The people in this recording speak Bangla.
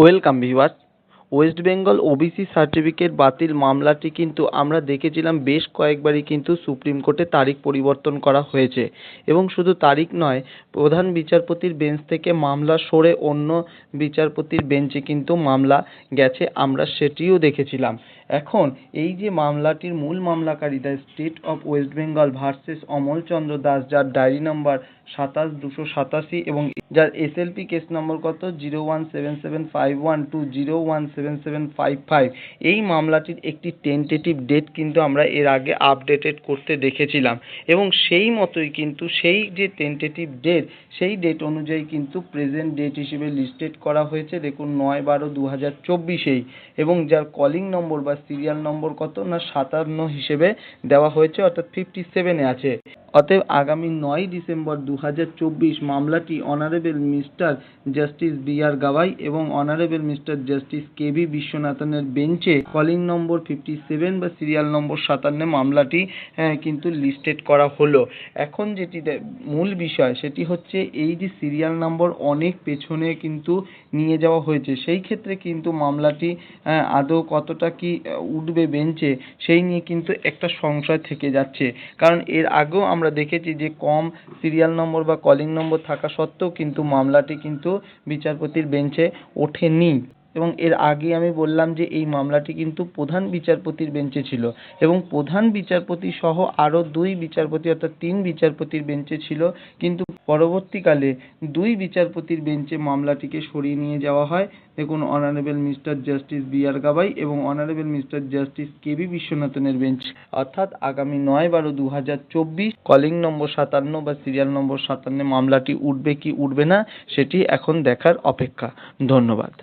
Welcome viewers West Bengal OBC certificate বাতিল মামলাটি কিন্তু আমরা দেখেছিলাম বেশ কয়েকবারই কিন্তু সুপ্রিম কোর্টে তারিখ পরিবর্তন করা হয়েছে। এবং শুধু তারিখ নয়, প্রধান বিচারপতির বেঞ্চ থেকে মামলা সরে অন্য বিচারপতির বেঞ্চে কিন্তু মামলা গেছে আমরা সেটিও দেখেছিলাম। এখন এই যে মামলাটির মূল মামলাকারী the state of West Bengal versus Amalchandra Das যার ডায়েরি নম্বর সাতাশ দুশো সাতাশি এবং যার এসএলপি কেস নম্বর কত? Zero one seven seven five one two zero one seven seven five five এই মামলাটির একটি টেন্টেটিভ ডেট কিন্তু আমরা এর আগে আপডেটেড করতে দেখেছিলাম। এবং সেই মতোই কিন্তু সেই যে টেন্টেটিভ ডেট সেই ডেট অনুযায়ী কিন্তু প্রেজেন্ট ডেট হিসেবে লিস্টেড করা হয়েছে, দেখুন নয় বারো দু হাজার চব্বিশেই। এবং যার কলিং নম্বর বা সিরিয়াল নম্বর কত? না সাতান্ন হিসেবে দেওয়া হয়েছে, অর্থাৎ ফিফটি সেভেনে আছে। অতএব আগামী নয় ডিসেম্বর দু হাজার চব্বিশ মামলাটি honourable mister justice B R Gavai এবং honourable mister justice K V বিশ্বনাথনের বেঞ্চে কলিং নম্বর ফিফটি সেভেন বা সিরিয়াল নম্বর সাতান্নে মামলাটি কিন্তু লিস্টেড করা হলো। এখন যেটি মূল বিষয় সেটি হচ্ছে এই যে সিরিয়াল নম্বর অনেক পেছনে কিন্তু নিয়ে যাওয়া হয়েছে, সেই ক্ষেত্রে কিন্তু মামলাটি আদৌ কতটা কি উঠবে বেঞ্চে, সেই নিয়ে কিন্তু একটা সংশয় থেকে যাচ্ছে। কারণ এর আগেও আমরা দেখেছি যে কম সিরিয়াল নম্বর বা কলিং নম্বর থাকা সত্ত্বেও কিন্তু মামলাটি কিন্তু বিচারপতির বেঞ্চে ওঠেনি। এবং এর আগে আমি বললাম যে এই মামলাটি কিন্তু প্রধান বিচারপতির বেঞ্চে ছিল এবং প্রধান বিচারপতি সহ আরও দুই বিচারপতি অর্থাৎ তিন বিচারপতির বেঞ্চে ছিল। কিন্তু পরবর্তীকালে দুই বিচারপতির বেঞ্চে মামলাটিকে সরিয়ে নিয়ে যাওয়া হয়। দেখুন honourable mister justice B R Gavai এবং honourable mister justice K V বিশ্বনাথনের bench. অর্থাৎ আগামী নয় বারো দু হাজার চব্বিশ কলিং নম্বর সাতান্ন বা সিরিয়াল নম্বর সাতান্নে মামলাটি উঠবে কি উঠবে না, সেটি এখন দেখার অপেক্ষা। ধন্যবাদ।